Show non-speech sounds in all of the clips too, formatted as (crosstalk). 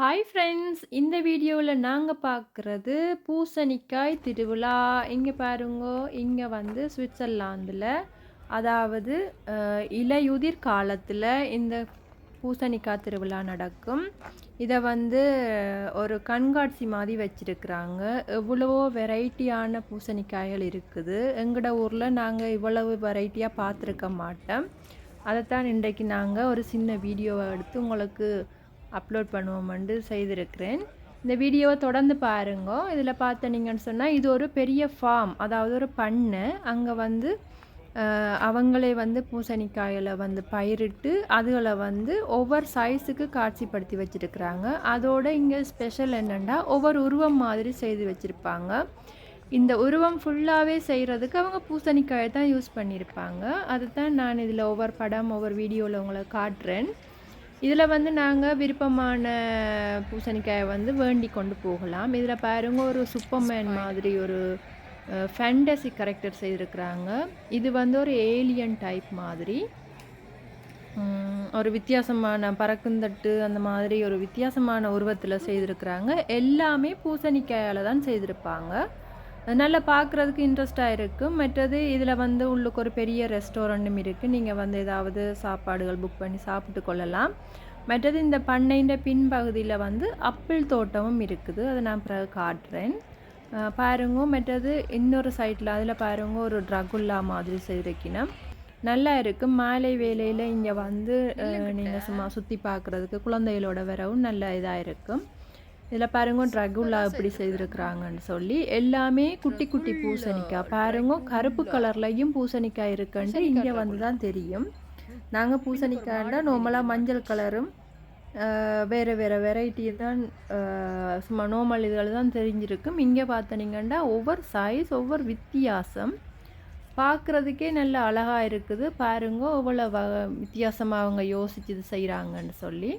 Hi friends இந்த வீடியோவில் நாங்கள் பார்க்குறது பூசணிக்காய் திருவிழா. இங்கே பாருங்க இங்கே வந்து சுவிட்சர்லாந்தில் அதாவது இலையுதிர் காலத்தில் இந்த பூசணிக்காய் திருவிழா நடக்கும். இதை வந்து ஒரு கண்காட்சி மாதிரி வச்சுருக்குறாங்க. எவ்வளவோ வெரைட்டியான பூசணிக்காய்கள் இருக்குது. எங்களோட ஊரில் நாங்கள் இவ்வளவு வெரைட்டியாக பார்த்துருக்க மாட்டோம். அதைத்தான் இன்றைக்கு நாங்கள் ஒரு சின்ன வீடியோவை எடுத்து உங்களுக்கு அப்லோட் பண்ணுவோம்னு செய்திருக்கிறேன். இந்த வீடியோவை தொடர்ந்து பாருங்க. இதில் பார்த்தனீங்கன்னு சொன்னால் இது ஒரு பெரிய ஃபார்ம் அதாவது ஒரு பண்ணை. அங்கே வந்து அவங்களே வந்து பூசணிக்காயில் வந்து பயிரிட்டு அதுகளை வந்து ஒவ்வொரு சைஸுக்கு காட்சிப்படுத்தி வச்சுருக்குறாங்க. அதோட இங்கே ஸ்பெஷல் என்னென்னா ஒவ்வொரு உருவம் மாதிரி செய்து வச்சுருப்பாங்க. இந்த உருவம் ஃபுல்லாகவே செய்கிறதுக்கு அவங்க பூசணிக்காயை தான் யூஸ் பண்ணியிருப்பாங்க அதுதான் நான் இதில் ஒவ்வொரு படம் ஒவ்வொரு வீடியோவில் உங்களை காட்டுறேன். இதில் வந்து நாங்கள் விருப்பமான பூசணிக்காயை வந்து வேண்டி கொண்டு போகலாம். இதில் பாருங்க ஒரு சூப்பர்மேன் மாதிரி ஒரு ஃபேண்டசி கரெக்டர் செய்திருக்கிறாங்க. இது வந்து ஒரு ஏலியன் டைப் மாதிரி. ஒரு வித்தியாசமான பறக்குந்தட்டு அந்த மாதிரி ஒரு வித்தியாசமான உருவத்தில் செய்திருக்கிறாங்க. எல்லாமே பூசணிக்காயால் தான் செய்திருப்பாங்க. நல்லா பார்க்குறதுக்கு இன்ட்ரெஸ்டாக இருக்கும் மற்றது இதில் வந்து உள்ளுக்கு ஒரு பெரிய ரெஸ்டாரண்ட்டும் இருக்குது நீங்கள் வந்து ஏதாவது சாப்பாடுகள் புக் பண்ணி சாப்பிட்டு கொள்ளலாம். மற்றது இந்த பண்ணைன்ற பின்பகுதியில் வந்து அப்பிள் தோட்டமும் இருக்குது. அதை நான் பிறகு காட்டுறேன். பாருங்க மற்றது இன்னொரு சைட்டில் அதில் பாருங்க ஒரு ட்ரகுல்லா மாதிரி செய்திருக்கணும் நல்லா இருக்கும் மாலை வேலையில் இங்கே வந்து நீங்கள் சும்மா சுற்றி பார்க்குறதுக்கு குழந்தைகளோட வரவும் நல்ல இதாக இருக்கும் இதில் பாருங்க ட்ரகுல்லா எப்படி செய்திருக்கிறாங்கன்னு சொல்லி எல்லாமே குட்டி குட்டி பூசணிக்காய். பாருங்க கருப்பு கலர்லையும் பூசணிக்காய் இருக்குன்ட்டு இங்கே வந்து தான் தெரியும் நாங்கள் பூசணிக்காய்னா நார்மலாக மஞ்சள் கலரும் வேறு வேறு வெரைட்டி தான் சும்மா நோமல் இதில் தான் தெரிஞ்சிருக்கும். இங்கே பார்த்தனீங்கன்னா ஒவ்வொரு சைஸ் ஒவ்வொரு வித்தியாசம். பார்க்குறதுக்கே நல்ல அழகாக இருக்குது. பாருங்க எவ்வளோ வ வித்தியாசமாக அவங்க யோசிச்சு இது செய்கிறாங்கன்னு சொல்லி.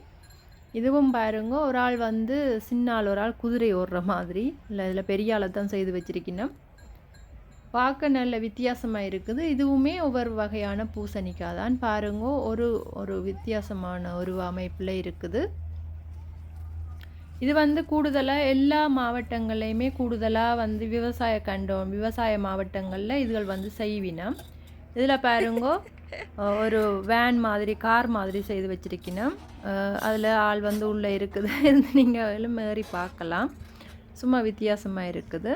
இதுவும் பாருங்க ஒரு ஆள் வந்து சின்ன ஆள் ஒரு ஆள் குதிரை ஓடுற மாதிரி. இல்லை இதில் பெரிய ஆளை தான் செய்து வச்சுருக்கணும். பார்க்க நல்ல வித்தியாசமாக இருக்குது. இதுவுமே ஒவ்வொரு வகையான பூசணிக்காய் தான் பாருங்க ஒரு ஒரு வித்தியாசமான ஒரு அமைப்பில் இருக்குது. இது வந்து கூடுதலாக எல்லா மாவட்டங்கள்லையுமே கூடுதலாக வந்து விவசாய கண்டம். விவசாய மாவட்டங்களில் இதுகள் வந்து செய்வினம். இதில் பாருங்க ஒரு வேன் மாதிரி கார் மாதிரி செய்து வச்சிருக்கணும். அதில் ஆள் வந்து உள்ளே இருக்குது. (laughs) நீங்கள் மேறி பார்க்கலாம். சும்மா வித்தியாசமாக இருக்குது.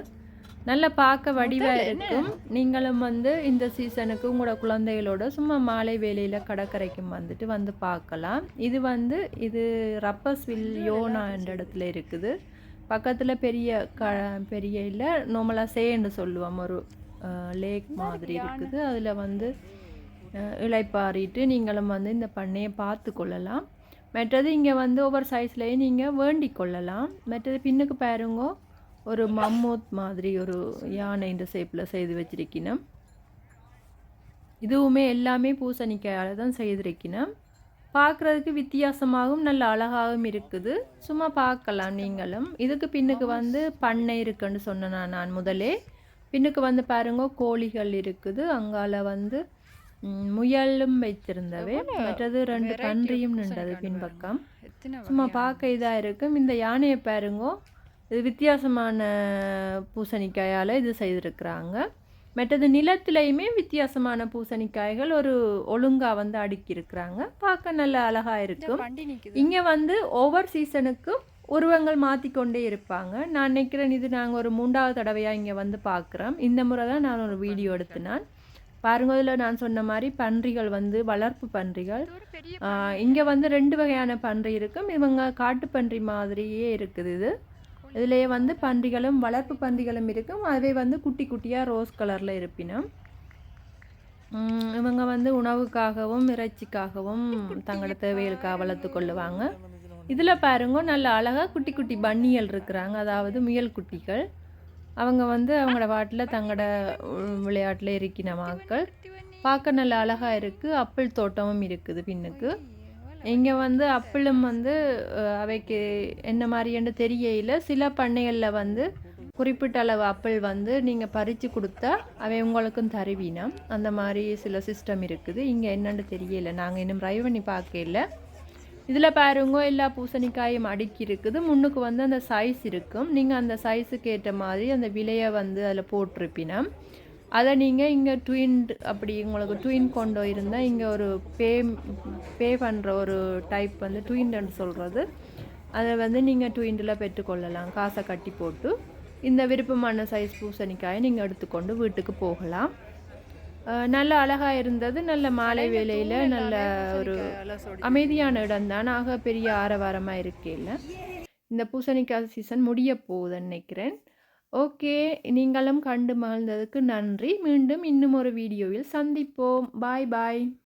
நல்லா பார்க்க வடிவாக இருக்கும். நீங்களும் வந்து இந்த சீசனுக்கு உங்களோட குழந்தைகளோட சும்மா மாலை வேளையில் கடற்கரைக்கு வந்துட்டு வந்து பார்க்கலாம். இது வந்து இது ரப்பஸ்வில் யோனா என்ற இடத்துல இருக்குது. பக்கத்தில் பெரிய க பெரிய இல்லை நார்மலாக சேன்னு சொல்லுவோம். ஒரு லேக் மாதிரி இருக்குது. அதில் வந்து அஹ், இளைப்பாறிட்டு நீங்களும் வந்து இந்த பண்ணையை பார்த்து கொள்ளலாம். மற்றது இங்கே வந்து ஒவ்வொரு சைஸ்லேயும் நீங்கள் வேண்டிக் கொள்ளலாம். மற்றது பின்னுக்கு பாருங்க ஒரு மம்மூத் மாதிரி ஒரு யானை இந்த ஷேப்பில் செய்து வச்சிருக்கணும். இதுவுமே எல்லாமே பூசணிக்காயால் தான் செய்திருக்கணும். பார்க்குறதுக்கு வித்தியாசமாகவும் நல்ல அழகாகவும் இருக்குது. சும்மா பார்க்கலாம் நீங்களும். இதுக்கு பின்னுக்கு வந்து பண்ணை இருக்குன்னு சொன்னேன் நான் முதலே. பின்னுக்கு வந்து பாருங்க கோழிகள் இருக்குது. அங்கால வந்து முயலும் வைத்திருந்தவை. மற்றது ரெண்டு பன்றியும் நின்றது பின்பக்கம். சும்மா பார்க்க இதாக இருக்கும் இந்த யானையை பாருங்க. இது வித்தியாசமான பூசணிக்காயால் இது செய்திருக்கிறாங்க. மற்றது நிலத்திலையுமே வித்தியாசமான பூசணிக்காய்கள் ஒரு ஒழுங்காக வந்து அடுக்கியிருக்கிறாங்க. பார்க்க நல்ல அழகாக இருக்கும். இங்கே வந்து ஒவ்வொரு சீசனுக்கும் உருவங்கள் மாற்றிக்கொண்டே இருப்பாங்க. நான் நினைக்கிறேன் இது நாங்கள் ஒரு மூன்றாவது தடவையாக இங்கே வந்து பார்க்குறோம். இந்த முறை தான் நான் ஒரு வீடியோ எடுத்தினான் பாருங்க இதில் நான் சொன்ன மாதிரி பன்றிகள் வந்து வளர்ப்பு பன்றிகள். இங்கே வந்து ரெண்டு வகையான பன்றி இருக்கும். இவங்க காட்டு பன்றி மாதிரியே இருக்குது இது. இதுலேயே வந்து பன்றிகளும் வளர்ப்பு பன்றிகளும் இருக்கும். அதுவே வந்து குட்டி குட்டியாக ரோஸ் கலரில் இருப்பினும். இவங்க வந்து உணவுக்காகவும் இறைச்சிக்காகவும் தங்களோட தேவைகளுக்காக வளர்த்து கொள்ளுவாங்க. இதில் பாருங்க நல்ல அழகாக குட்டி குட்டி பன்னியல் இருக்கிறாங்க. அதாவது முயல் குட்டிகள். அவங்க வந்து அவங்களோட வாட்டில் தங்களோட விளையாட்டில் இருக்கின மக்கள். பார்க்க நல்ல அழகாக இருக்குது அப்பிள் தோட்டமும் இருக்குது பின்னுக்கு. இங்கே வந்து அப்பிளும் வந்து அவைக்கு என்ன மாதிரின்னு தெரியல சில பண்ணைகளில் வந்து குறிப்பிட்ட அளவு அப்பிள் வந்து நீங்கள் பறித்து கொடுத்தா அவை உங்களுக்கும் தருவீனம். அந்த மாதிரி சில சிஸ்டம் இருக்குது. இங்கே என்னென்னு தெரியல நாங்கள் இன்னும் ட்ரைவ் பண்ணி பார்க்கல இதில் பாருங்க எல்லா பூசணிக்காயும் அடுக்கி இருக்குது முன்னுக்கு வந்து அந்த சைஸ் இருக்கும். நீங்கள் அந்த சைஸுக்கு ஏற்ற மாதிரி அந்த விலையை வந்து அதில் போட்டிருப்பினம். அதை நீங்கள் இங்கே ட்வின் அப்படி உங்களுக்கு ட்வின் கொண்டு இருந்தால் இங்கே ஒரு பே பே பண்ணுற ஒரு டைப் வந்து ட்வின்னு சொல்கிறது அதை வந்து நீங்கள் ட்விண்டில் பெற்றுக்கொள்ளலாம் காசை கட்டி போட்டு. இந்த விருப்பமான சைஸ் பூசணிக்காயை நீங்கள் எடுத்துக்கொண்டு வீட்டுக்கு போகலாம். நல்ல அழகாக இருந்தது. நல்ல மாலை வேளையில் நல்ல ஒரு அமைதியான இடம் தான் ஆக பெரிய ஆரவாரமாக இருக்கையில். இந்த பூசணிக்காய் சீசன் முடிய போகுதுன்னு நினைக்கிறேன். ஓகே நீங்களும் கண்டு மகிழ்ந்ததுக்கு நன்றி. மீண்டும் இன்னும் ஒரு வீடியோவில் சந்திப்போம். பாய் பாய்